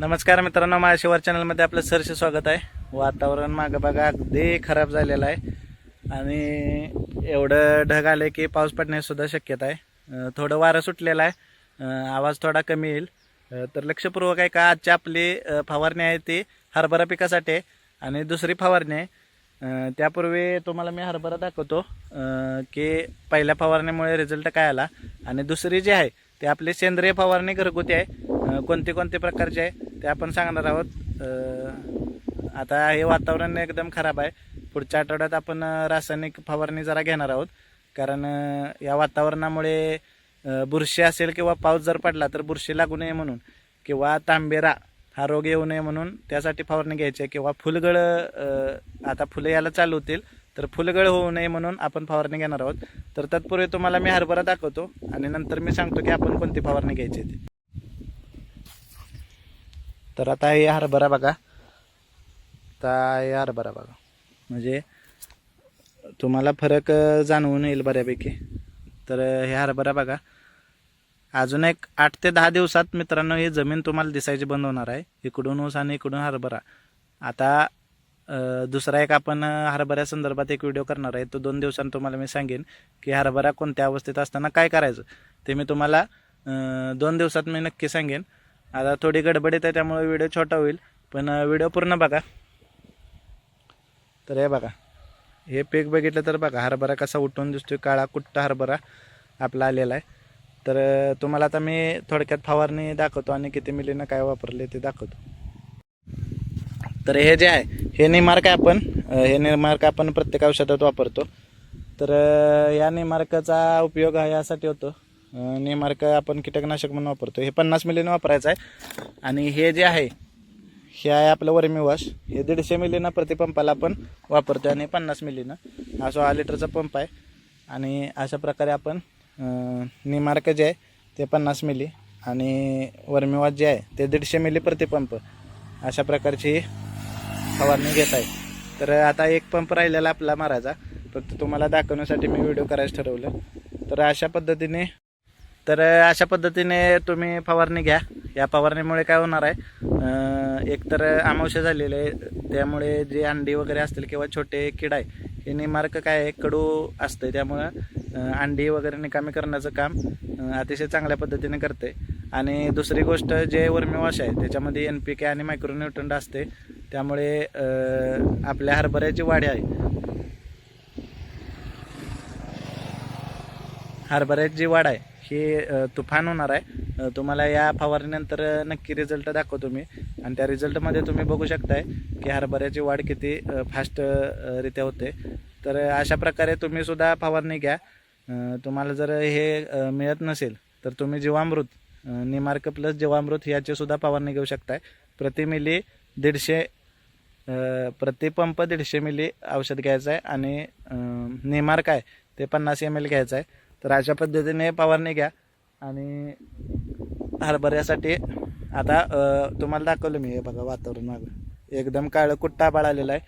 नमस्कार मित्रांनो माझ्या शिवार चॅनलमध्ये आपलं सरसे स्वागत आहे. वातावरण मागं बघा अगदी खराब झालेलं आहे. आणि एवढं ढग आलं की पाऊस पडण्यासुद्धा शक्यता आहे. थोडं वारं सुटलेलं आहे. आवाज थोडा कमी येईल. तर लक्षपूर्वक आहे का आजची आपली फवारणी आहे ती हरभरा पिकासाठी आहे आणि दुसरी फवारणी आहे. त्यापूर्वी तुम्हाला मी हरभरा दाखवतो की पहिल्या फवारणीमुळे रिझल्ट काय आला आणि दुसरी जी आहे ती आपली सेंद्रिय फवारणी घरगुती आहे. कोणते कोणते प्रकारचे आहे? ते आपण सांगणार आहोत. आता हे वातावरण एकदम खराब आहे. पुढच्या आठवड्यात आपण रासायनिक फवारणी जरा घेणार आहोत. कारण या वातावरणामुळे बुरशी असेल किंवा पाऊस जर पडला तर बुरशी लागू नये म्हणून किंवा तांबेरा हा रोग येऊ नये म्हणून त्यासाठी फवारणी घ्यायची आहे. किंवा फुलगळ आता फुलं यायला चालू होतील तर फुलगळ होऊ नये म्हणून आपण फवारणी घेणार आहोत. तर तत्पूर्वी तुम्हाला मी हरभरा दाखवतो आणि नंतर मी सांगतो की आपण कोणती फवारणी घ्यायची आहे ती. तर आता हे हरभरा बघा. आता हे हरभरा बघा. म्हणजे तुम्हाला फरक जाणवून येईल बऱ्यापैकी. तर हे हरभरा बघा. अजून एक आठ ते दहा दिवसात मित्रांनो ही जमीन तुम्हाला दिसायची बंद होणार आहे. इकडून ऊस आणि इकडून हरभरा. आता दुसरा एक आपण हरभऱ्या संदर्भात एक व्हिडिओ करणार आहे. तो दोन दिवसांनी तुम्हाला मी सांगेन की हरभरा कोणत्या अवस्थेत असताना काय करायचं. ते मी तुम्हाला दोन दिवसात मी नक्की सांगेन. आता थोडी गडबडीत आहे त्यामुळे व्हिडिओ छोटा होईल. पण व्हिडिओ पूर्ण बघा. तर हे बघा. हे पीक बघितलं तर बघा हरभरा कसा उठून दिसतोय काळा कुट्टा हरभरा आपला आलेला आहे. तर तुम्हाला आता मी थोडक्यात फवारणी दाखवतो आणि किती मिलीनं काय वापरले ते दाखवतो. तर हे जे आहे हे निमार्क आहे आपण हे निमार्क आपण प्रत्येक औषधात वापरतो. तर या निमार्काचा उपयोग हा यासाठी होतो. नेमारक आपण कीटकनाशक म्हणून वापरतो हे पन्नास मिलीनं वापरायचं आहे. आणि हे जे आहे हे आहे आपलं वर्मीवॉश हे दीडशे मिलीनं प्रतिपंपाला आपण वापरतो आणि पन्नास मिलीनं हा सोळा लिटरचा पंप आहे. आणि अशा प्रकारे आपण निमार्क जे आहे ते पन्नास मिली. आणि वर्मीवॉश जे आहे ते दीडशे मिली प्रतिपंप. अशा प्रकारची फवारणी घेत आहे. तर आता एक पंप राहिलेला आपला मारायचा. फक्त तुम्हाला दाखवण्यासाठी मी व्हिडिओ करायचं ठरवलं. तर अशा पद्धतीने तर अशा पद्धतीने तुम्ही फवारणी घ्या. या फवारणीमुळे काय होणार आहे एक तर आमावश्य झालेले आहे. त्यामुळे जे अंडी वगैरे असतील किंवा छोटे किड आहे हे निमार्क काय आहे कडू असतं त्यामुळं अंडी वगैरे निकामी करण्याचं काम अतिशय चांगल्या पद्धतीने करते. आणि दुसरी गोष्ट जे वर्मीवॉश आहे त्याच्यामध्ये एन पी के आणि मायक्रोन्यूट्रंट असते. त्यामुळे आपल्या हरभऱ्याची वाढ आहे. हरभऱ्याची जी वाढ आहे. हे तुफान होणार आहे. तुम्हाला या फवारणीनंतर नक्की रिझल्ट दाखवतो मी. आणि त्या रिझल्टमध्ये तुम्ही बघू शकताय की हरभऱ्याची वाढ किती फास्ट रित्या होते. तर अशा प्रकारे तुम्ही सुद्धा फवारणी घ्या. तुम्हाला जर हे मिळत नसेल तर तुम्ही जीवामृत निमार्क प्लस जीवामृत याची सुद्धा फवारणी घेऊ शकताय. प्रति मिली दीडशे प्रतिपंप दीडशे मिली औषध घ्यायचं आहे आणि नेमार्क निमार्क आहे ते पन्नास एम एल घ्यायचं आहे तर अशा पद्धतीने फवारणी घ्या. आणि हरभऱ्यासाठी आता तुम्हाला दाखवलं मी हे बघा वातावरण मागं. एकदम काळं कुट्टा बाळ आलेला आहे.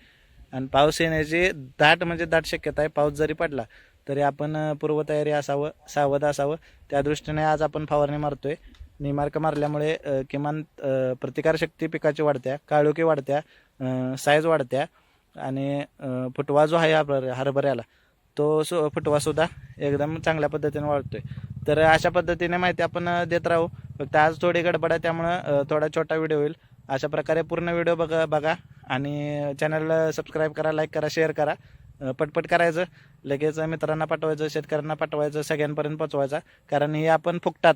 आणि पाऊस येण्याची दाट म्हणजे दाट शक्यता आहे. पाऊस जरी पडला तरी आपण पूर्वतयारी असावं सावध असावं. त्या दृष्टीने आज आपण फवारणी मारतोय. निमार्क मारल्यामुळे किमान प्रतिकारशक्ती पिकाची वाढत्या काळोखी वाढत्या साईज वाढत्या. आणि फुटवा जो आहे हरभऱ्या हरभऱ्याला तो सु फुटवा सुद्धा एकदम चांगल्या पद्धतीने वाढतोय तर अशा पद्धतीने माहिती आपण देत राहू. फक्त आज थोडी गडबड आहे त्यामुळं थोडा छोटा व्हिडिओ होईल. अशा प्रकारे पूर्ण व्हिडिओ बघा बघा. आणि चॅनलला सबस्क्राईब करा लाईक करा शेअर करा. पटपट करायचं. लगेच मित्रांना पाठवायचं शेतकऱ्यांना पाठवायचं सगळ्यांपर्यंत पोचवायचा कारण हे आपण फुकटात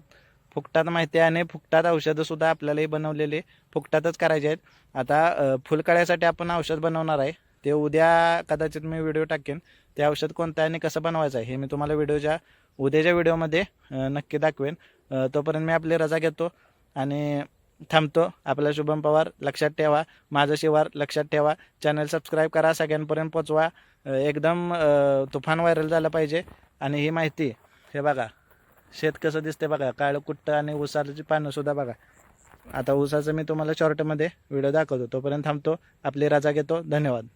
फुकटात माहिती आहे आणि फुकटात औषधंसुद्धा आपल्यालाही बनवलेली फुकटातच करायचे आहेत. आता फुलकळ्यासाठी आपण औषध बनवणार आहे. ते उद्या कदाचित मी व्हिडिओ टाकेन. ते औषध कोणतं आहे आणि कसं बनवायचं आहे हे मी तुम्हाला व्हिडिओच्या उद्याच्या व्हिडिओमध्ये नक्की दाखवेन. तोपर्यंत मी आपली रजा घेतो आणि थांबतो. आपला शुभम पवार लक्षात ठेवा माझं शिवार लक्षात ठेवा. चॅनल सबस्क्राईब करा सगळ्यांपर्यंत पोचवा. एकदम तुफान व्हायरल झालं पाहिजे आणि ही माहिती हे बघा शेत कसं दिसते बघा काळं कुट्ट आणि उसाची पानंसुद्धा बघा. आता ऊसाचं मी तुम्हाला शॉर्टमध्ये व्हिडिओ दाखवतो. तोपर्यंत थांबतो आपली रजा घेतो. धन्यवाद.